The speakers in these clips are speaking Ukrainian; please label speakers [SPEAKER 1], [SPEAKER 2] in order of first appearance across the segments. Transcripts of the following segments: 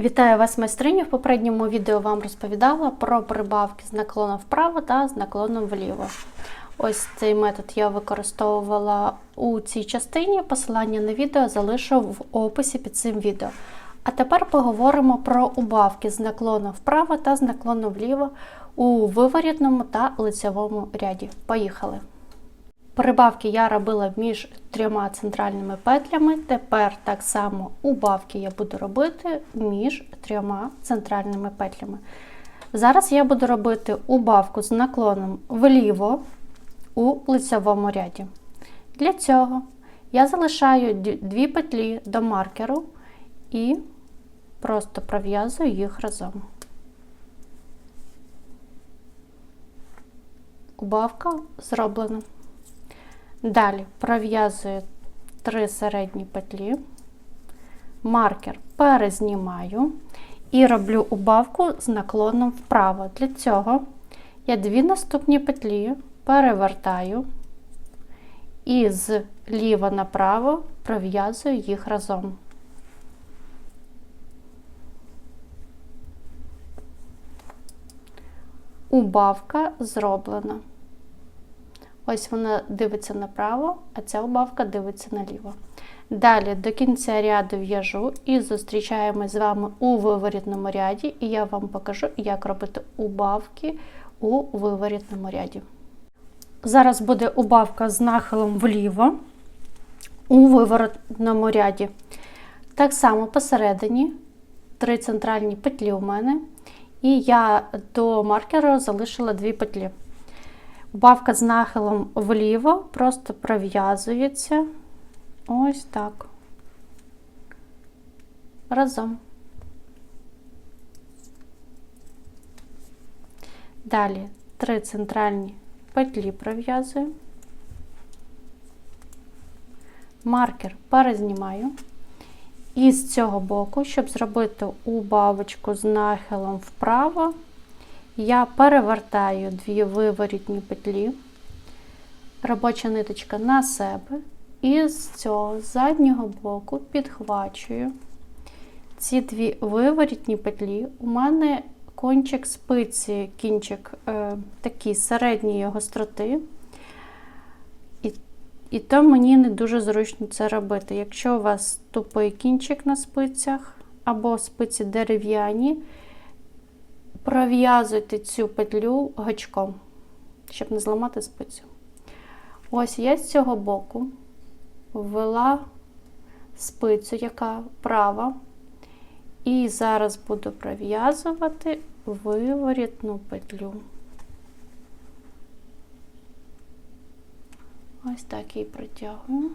[SPEAKER 1] Вітаю вас, майстрині. В попередньому відео вам розповідала про прибавки з наклоном вправо та з наклоном вліво. Ось цей метод я використовувала у цій частині. Посилання на відео залишу в описі під цим відео. А тепер поговоримо про убавки з наклоном вправо та з наклоном вліво у виворітному та лицевому ряді. Поїхали! Прибавки я робила між трьома центральними петлями. Тепер так само убавки я буду робити між трьома центральними петлями. Зараз я буду робити убавку з наклоном вліво у лицевому ряді. Для цього я залишаю дві петлі до маркеру і просто пров'язую їх разом. Убавка зроблена. Далі пров'язую три середні петлі, маркер перезнімаю і роблю убавку з наклоном вправо. Для цього я дві наступні петлі перевертаю і з ліва направо пров'язую їх разом. Убавка зроблена. Ось вона дивиться направо, а ця убавка дивиться наліво. Далі до кінця ряду в'яжу і зустрічаємось з вами у виворітному ряді, і я вам покажу, як робити убавки у виворітному ряді. Зараз буде убавка з нахилом вліво у виворотному ряді. Так само посередині три центральні петлі у мене, і я до маркера залишила дві петлі. Убавка з нахилом вліво просто пров'язується ось так. Разом. Далі три центральні петлі пров'язую, маркер перезнімаю. І з цього боку, щоб зробити убавочку з нахилом вправо, я перевертаю дві виворітні петлі, робоча ниточка на себе, і з цього заднього боку підхвачую ці дві виворітні петлі. У мене кончик спиці, кінчик е, такий середньої гостроти. І, і то мені не дуже зручно це робити. Якщо у вас тупий кінчик на спицях або спиці дерев'яні, пров'язуйте цю петлю гачком, щоб не зламати спицю. Ось я з цього боку ввела спицю, яка права, і зараз буду пров'язувати виворітну петлю. Ось так її протягую.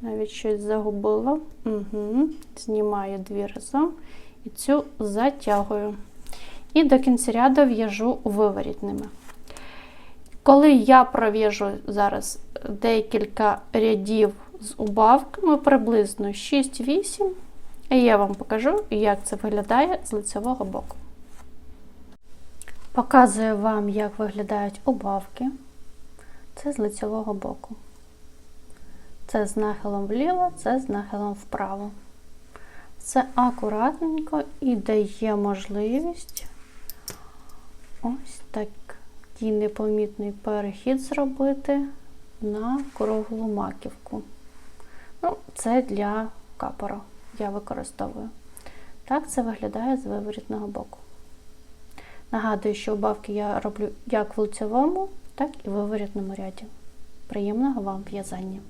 [SPEAKER 1] Навіть щось загубила. Угу. Знімаю дві разом і цю затягую. І до кінця ряду в'яжу виворітними. Коли я пров'яжу зараз декілька рядів з убавками, приблизно 6-8, я вам покажу, як це виглядає з лицевого боку. Показую вам, як виглядають убавки. Це з лицевого боку. Це з нахилом вліво, це з нахилом вправо. Це акуратненько і дає можливість ось такий непомітний перехід зробити на круглу маківку. Ну, Це для капора я використовую. Так це виглядає з виворітного боку. Нагадую, що убавки я роблю як в лицевому, так і в виворітному ряді. Приємного вам в'язання!